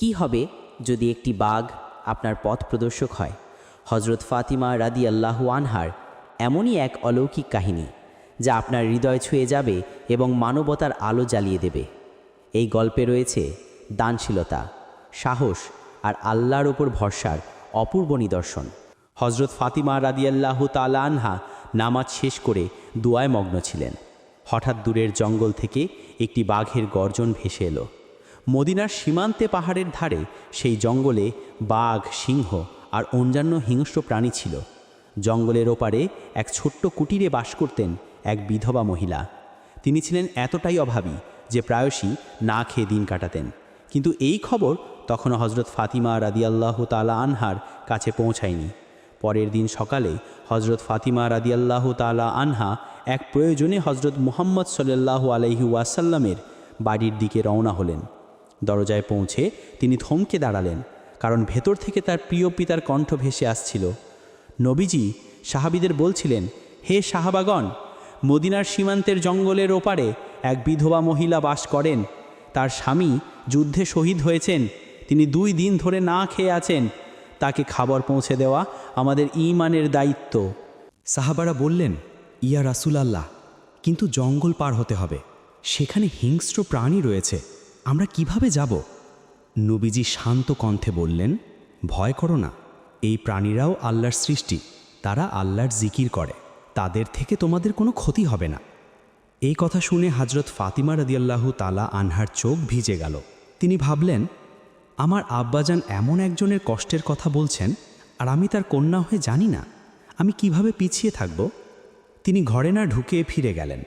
কি হবে যদি একটি বাঘ আপনার পথ প্রদর্শক হয়? হজরত ফাতিমা রাদি আল্লাহু আনহার এমনই এক অলৌকিক কাহিনী যা আপনার হৃদয় ছুঁয়ে যাবে এবং মানবতার আলো জ্বালিয়ে দেবে। এই গল্পে রয়েছে দানশীলতা, সাহস আর আল্লাহর ওপর ভরসার অপূর্ব নিদর্শন। হজরত ফাতিমা রাদিয়াল্লাহু তালা আনহা নামাজ শেষ করে দুয়ায় মগ্ন ছিলেন। হঠাৎ দূরের জঙ্গল থেকে একটি বাঘের গর্জন ভেসে এলো। মদিনার সীমান্তে পাহাড়ের ধারে সেই জঙ্গলে বাঘ, সিংহ আর অন্যান্য হিংস্র প্রাণী ছিল। জঙ্গলের ওপারে এক ছোট্ট কুটিরে বাস করতেন এক বিধবা মহিলা। তিনি ছিলেন এতটাই অভাবী যে প্রায়শই না খেয়ে দিন কাটাতেন। কিন্তু এই খবর তখনও হজরত ফাতিমা রাদিয়াল্লাহ তালা আনহার কাছে পৌঁছায়নি। পরের দিন সকালে হজরত ফাতিমা রাদিয়াল্লাহ তালা আনহা এক প্রয়োজনে হজরত মুহাম্মদ সাল্লাল্লাহু আলহি ওয়াসাল্লামের বাড়ির দিকে রওনা হলেন। দরজায় পৌঁছে তিনি থমকে দাঁড়ালেন, কারণ ভেতর থেকে তার প্রিয় পিতার কণ্ঠ ভেসে আসছিল। নবীজি সাহাবিদের বলছিলেন, হে সাহাবাগণ, মদিনার সীমান্তের জঙ্গলের ওপারে এক বিধবা মহিলা বাস করেন। তার স্বামী যুদ্ধে শহীদ হয়েছেন, তিনি দুই দিন ধরে না খেয়ে আছেন। তাকে খাবার পৌঁছে দেওয়া আমাদের ইমানের দায়িত্ব। সাহাবারা বললেন, ইয়া রাসুল আল্লাহ কিন্তু জঙ্গল পার হতে হবে। সেখানে হিংস্র প্রাণী রয়েছে। আমরা কীভাবে যাব? নবীজি শান্ত কণ্ঠে বললেন, ভয় করো না, এই প্রাণীরাও আল্লাহর সৃষ্টি, তারা আল্লাহর জিকির করে, তাদের থেকে তোমাদের কোনো ক্ষতি হবে না। এই কথা শুনে হজরত ফাতিমা রদিয়াল্লাহু তালা আনহার চোখ ভিজে গেল। তিনি ভাবলেন, আমার আব্বাজান এমন একজনের কষ্টের কথা বলছেন, আর আমি তার কন্যা হয়ে জানি না, আমি কীভাবে পিছিয়ে থাকব? তিনি ঘরে না ঢুকে ফিরে গেলেন।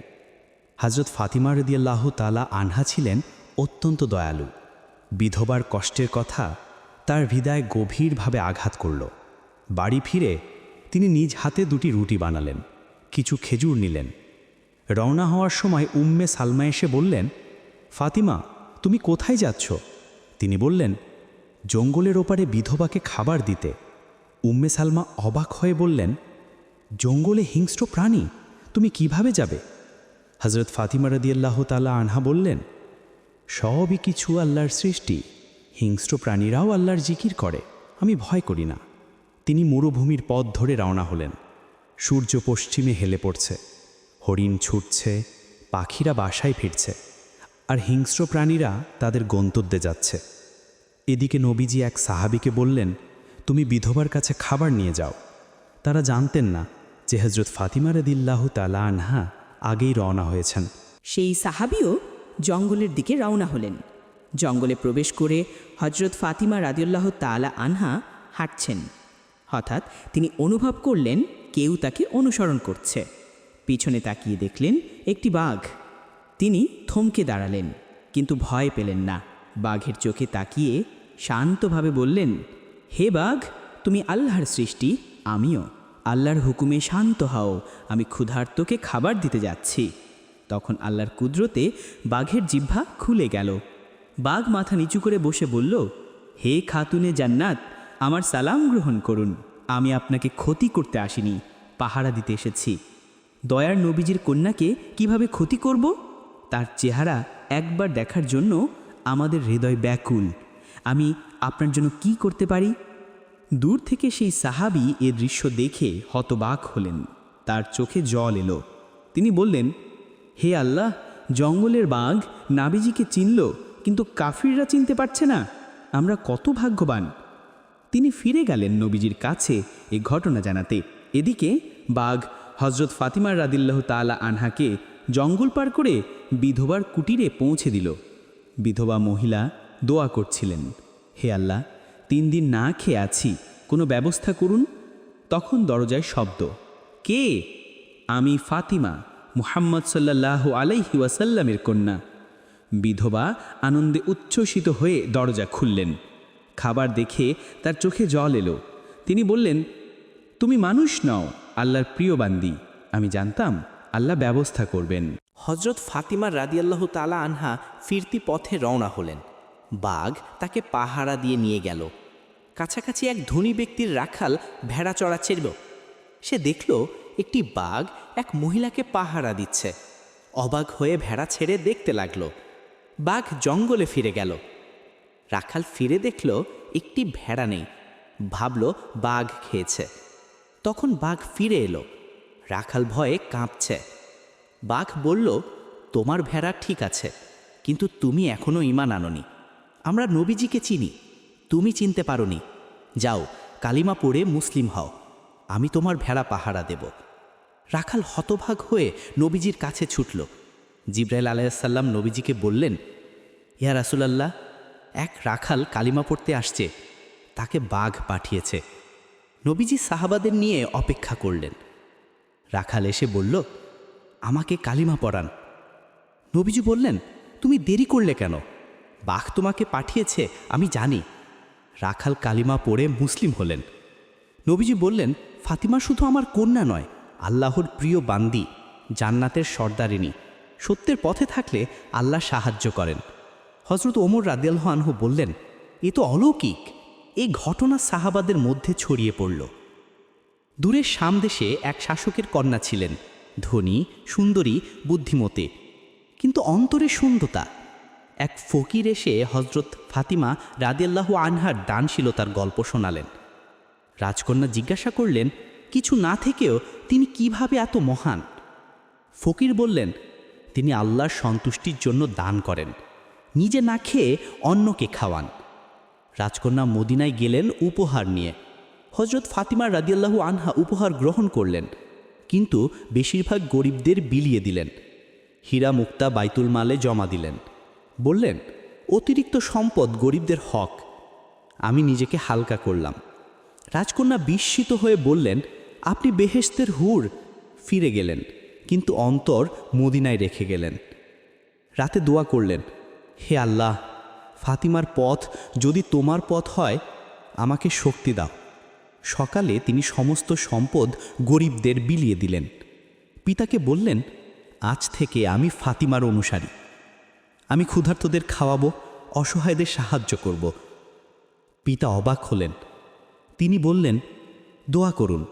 হজরত ফাতিমা রদিয়াল্লাহ তালা আনহা ছিলেন অত্যন্ত দয়ালু। বিধবার কষ্টের কথা তার হৃদয় গভীরভাবে আঘাত করল। বাড়ি ফিরে তিনি নিজ হাতে দুটি রুটি বানালেন, কিছু খেজুর নিলেন। রওনা হওয়ার সময় উম্মে সালমা এসে বললেন, ফাতিমা, তুমি কোথায় যাচ্ছ? তিনি বললেন, জঙ্গলের ওপারে বিধবাকে খাবার দিতে। উম্মে সালমা অবাক হয়ে বললেন, জঙ্গলে হিংস্র প্রাণী, তুমি কীভাবে যাবে? হজরত ফাতিমা রদিয়াল্লাহ তালা আনহা বললেন সবই কিছু আল্লাহর সৃষ্টি। হিংস্র প্রাণীরাও আল্লাহর জিকির করে। আমি ভয় করি না। তিনি মরুভূমির পথ ধরে রওনা হলেন। সূর্য পশ্চিমে হেলে পড়ছে। হরিণ ছুটছে। পাখিরা বাসায় ফিরছে। আর হিংস্র প্রাণীরা তাদের গন্তব্যে যাচ্ছে। এদিকে নবীজি এক সাহাবিকে বললেন, তুমি বিধবার কাছে খাবার নিয়ে যাও। তারা জানতেন না যে হজরত ফাতিমা রদিল্লাহ তালা আনহা আগেই রওনা হয়েছেন। সেই সাহাবিও জঙ্গলের দিকে রওনা হলেন। জঙ্গলে প্রবেশ করে হজরত ফাতিমা রাদিউল্লাহ তালা আনহা হাঁটছেন। হঠাৎ তিনি অনুভব করলেন কেউ তাকে অনুসরণ করছে। পিছনে তাকিয়ে দেখলেন একটি বাঘ। তিনি থমকে দাঁড়ালেন, কিন্তু ভয় পেলেন না। বাঘের চোখে তাকিয়ে শান্তভাবে বললেন, হে বাঘ, তুমি আল্লাহর সৃষ্টি, আমিও। আল্লাহর হুকুমে শান্ত হও, আমি ক্ষুধার্তকে খাবার দিতে যাচ্ছি। তখন আল্লাহর কুদরতে বাঘের জিহ্বা খুলে গেল। বাঘ মাথা নিচু করে বসে বলল, হে খাতুনে জান্নাত, আমার সালাম গ্রহণ করুন। আমি আপনাকে ক্ষতি করতে আসিনি, পাহারা দিতে এসেছি। দয়ার নবীজির কন্যাকে কীভাবে ক্ষতি করব? তার চেহারা একবার দেখার জন্য আমাদের হৃদয় ব্যাকুল। আমি আপনার জন্য কি করতে পারি? দূর থেকে সেই সাহাবি এ দৃশ্য দেখে হতবাক হলেন। তার চোখে জল এলো। তিনি বললেন হে আল্লাহ, জঙ্গলের বাঘ নাবিজিকে চিনল, কিন্তু কাফিররা চিনতে পারছে না। আমরা কত ভাগ্যবান। তিনি ফিরে গেলেন নবীজির কাছে এ ঘটনা জানাতে। এদিকে বাঘ হজরত ফাতিমার রাদিল্লাহ তালা আনহাকে জঙ্গল পার করে বিধবার কুটিরে পৌঁছে দিল। বিধবা মহিলা দোয়া করছিলেন, হে আল্লাহ, তিন দিন না খেয়ে আছি, কোনো ব্যবস্থা করুন? তখন দরজায় শব্দ, কে? আমি ফাতিমা। মুহাম্মদ সাল্লাহ আলাইহি ওয়াসাল্লামের কন্যা। বিধবা আনন্দে উচ্ছ্বসিত হয়ে দরজা খুললেন। খাবার দেখে তার চোখে জল এলো। তিনি বললেন, তুমি মানুষ নও, আল্লাহর প্রিয় বান্দি। আমি জানতাম আল্লাহ ব্যবস্থা করবেন। হজরত ফাতিমা রাদিয়াল্লাহ তালা আনহা ফিরতি পথে রওনা হলেন। বাঘ তাকে পাহারা দিয়ে নিয়ে গেল। কাছাকাছি এক ধনী ব্যক্তির রাখাল ভেড়া চড়া চড়াচ্ছিল সে দেখল, একটি বাঘ এক মহিলাকে পাহারা দিচ্ছে। অবাক হয়ে ভেড়া ছেড়ে দেখতে লাগল। বাঘ জঙ্গলে ফিরে গেল। রাখাল ফিরে দেখল একটি ভেড়া নেই। ভাবল বাঘ খেয়েছে। তখন বাঘ ফিরে এলো। রাখাল ভয়ে কাঁপছে। বাঘ বলল, তোমার ভেড়া ঠিক আছে, কিন্তু তুমি এখনও ইমান আননি। আমরা নবীজিকে চিনি। তুমি চিনতে পারোনি। যাও কালিমা পড়ে মুসলিম হও। আমি তোমার ভেড়া পাহারা দেব। রাখাল হতভাগ হয়ে নবীজির কাছে ছুটল। জিব্রাইল আলাইসাল্লাম নবীজিকে বললেন, ইয়া রাসুলাল্লাহ, এক রাখাল কালিমা পড়তে আসছে, তাকে বাঘ পাঠিয়েছে। নবীজি সাহাবাদের নিয়ে অপেক্ষা করলেন। রাখাল এসে বলল, আমাকে কালিমা পড়ান। নবীজি বললেন, তুমি দেরি করলে কেন? বাঘ তোমাকে পাঠিয়েছে, আমি জানি। রাখাল কালিমা পড়ে মুসলিম হলেন। নবীজি বললেন, ফাতিমা শুধু আমার কন্যা নয় আল্লাহর প্রিয় বান্দি, জান্নাতের সর্দারিনী। সত্যের পথে থাকলে আল্লাহ সাহায্য করেন। হজরত ওমর রাদিয়াল্লাহু বললেন, এ তো অলৌকিক। এই ঘটনা সাহাবাদের মধ্যে ছড়িয়ে পড়ল। দূরের সামদেশে এক শাসকের কন্যা ছিলেন, ধনী, সুন্দরী, বুদ্ধিমতে। কিন্তু অন্তরে শূন্যতা এক ফকির এসে হজরত ফাতিমা রাদিয়াল্লাহু আনহার দানশীলতার গল্প শোনালেন। রাজকন্যা জিজ্ঞাসা করলেন কিছু না থেকেও তিনি কীভাবে এত মহান? ফকির বললেন, তিনি আল্লাহর সন্তুষ্টির জন্য দান করেন, নিজে না খেয়ে অন্যকে খাওয়ান। রাজকন্যা মদিনায় গেলেন উপহার নিয়ে। হজরত ফাতিমা রাদিয়াল্লাহু আনহা উপহার গ্রহণ করলেন, কিন্তু বেশিরভাগ গরিবদের বিলিয়ে দিলেন। হীরা মুক্তা বাইতুল মালে জমা দিলেন। বললেন, অতিরিক্ত সম্পদ গরিবদের হক, আমি নিজেকে হালকা করলাম। রাজকন্যা বিস্মিত হয়ে বললেন আপনি বেহেস্তের হুর ফিরে গেলেন, কিন্তু অন্তর মদিনায় রেখে গেলেন। রাতে দোয়া করলেন, হে আল্লাহ, ফাতিমার পথ যদি তোমার পথ হয়, আমাকে শক্তি দাও। সকালে তিনি সমস্ত সম্পদ গরিবদের বিলিয়ে দিলেন। পিতাকে বললেন, আজ থেকে আমি ফাতিমার অনুসারী। আমি ক্ষুধার্তদের খাওয়াবো, অসহায়দের সাহায্য করব। পিতা অবাক হলেন। তিনি বললেন, দোয়া করুন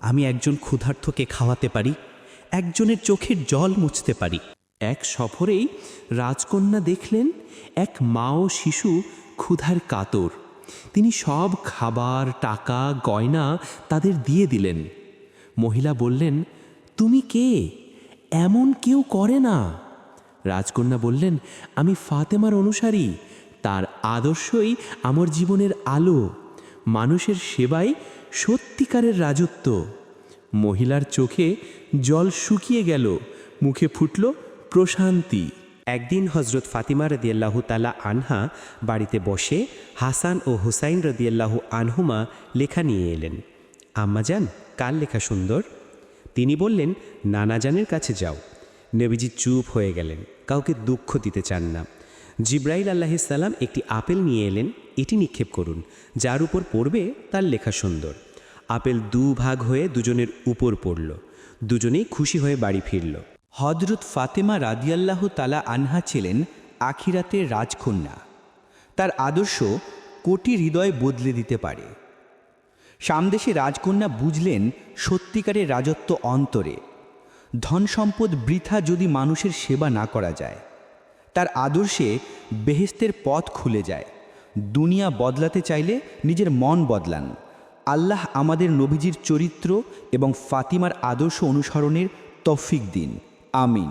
আমি একজন ক্ষুধার্থকে খাওয়াতে পারি, একজনের চোখের জল মুছতে পারি। এক সফরেই রাজকন্যা দেখলেন এক মা ও শিশু ক্ষুধার কাতর। তিনি সব খাবার, টাকা, গয়না তাদের দিয়ে দিলেন। মহিলা বললেন, তুমি কে? এমন কেউ করে না। রাজকন্যা বললেন, আমি ফাতেমার অনুসারী। তার আদর্শই আমার জীবনের আলো। মানুষের সেবাই সত্যিকারের রাজত্ব। মহিলার চোখে জল শুকিয়ে গেল, মুখে ফুটল প্রশান্তি। একদিন হজরত ফাতিমা রদিয়াল্লাহু তালা আনহা বাড়িতে বসে হাসান ও হুসাইন রদিয়াল্লাহু আনহুমা লেখা নিয়ে এলেন। আম্মাজান কার লেখা সুন্দর? তিনি বললেন নানাজানের কাছে যাও। নবীজি চুপ হয়ে গেলেন, কাউকে দুঃখ দিতে চান না। জিব্রাইল আল্লাহিসাল্লাম একটি আপেল নিয়ে এলেন, এটি নিক্ষেপ করুন, যার উপর পড়বে তার লেখা সুন্দর। আপেল দু ভাগ হয়ে দুজনের উপর পড়ল, দুজনেই খুশি হয়ে বাড়ি ফিরল। হজরত ফাতেমা রাদিয়াল্লাহু তালা আনহা ছিলেন আখিরাতের রাজকন্যা। তার আদর্শ কোটি হৃদয় বদলে দিতে পারে। সামদেশে রাজকন্যা বুঝলেন সত্যিকারের রাজত্ব অন্তরে। ধন সম্পদ বৃথা যদি মানুষের সেবা না করা যায়। তার আদর্শে বেহেস্তের পথ খুলে যায়। দুনিয়া বদলাতে চাইলে নিজের মন বদলান। আল্লাহ আমাদের নবীজির চরিত্র এবং ফাতিমার আদর্শ অনুসরণের তৌফিক দিন। আমিন।